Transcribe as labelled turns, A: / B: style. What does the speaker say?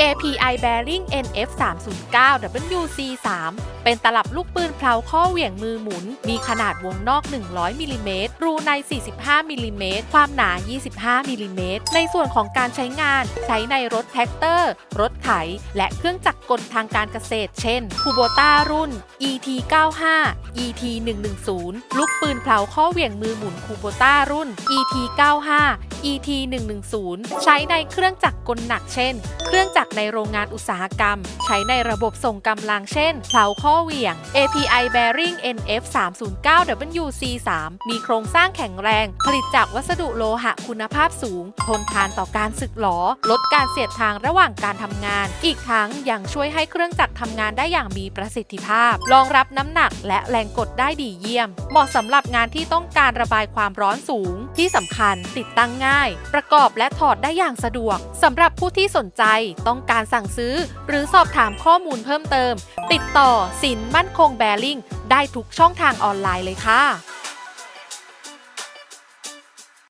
A: API Bearing NF 309 WC 3 เป็นตลับลูกปืนเพลาข้อเหวี่ยงมือหมุน มีขนาดวงนอก 100มิลลิเมตรรูใน 45มิลลิเมตรความหนา 25มิลลิเมตรในส่วนของการใช้งาน ใช้ในรถแท็กเตอร์ รถไถ และเครื่องจักรกลทางการเกษตร เช่นคูโบต้ารุ่น ET 95 ET 110 ลูกปืนเพลาข้อเหวี่ยงมือหมุนคูโบต้ารุ่น ET 1 1 0ใช้ในเครื่องจักรกลหนักเช่น เครื่องจักรในโรงงานอุตสาหกรรม ใช้ในระบบส่งกำลังเช่นเพลาข้อเหวี่ยง API Bearing NF 309 WC 3มีโครงสร้างแข็งแรง ผลิตจากวัสดุโลหะคุณภาพสูง ทนทานต่อการสึกหรอลดการเสียดทางระหว่างการทำงาน อีกทั้งยังช่วยให้เครื่องจักรทำงานได้อย่างมีประสิทธิภาพ รองรับน้ำหนักและแรงกดได้ดีเยี่ยม เหมาะสำหรับงานที่ต้องการระบายความร้อนสูง ที่สำคัญติดตั้งง่ายง่าย ประกอบและถอดได้อย่างสะดวกสำหรับผู้ที่สนใจต้องการสั่งซื้อ หรือสอบถามข้อมูลเพิ่มเติม ติดต่อสินมั่นคงแบริ่งได้ทุกช่องทางออนไลน์เลยค่ะ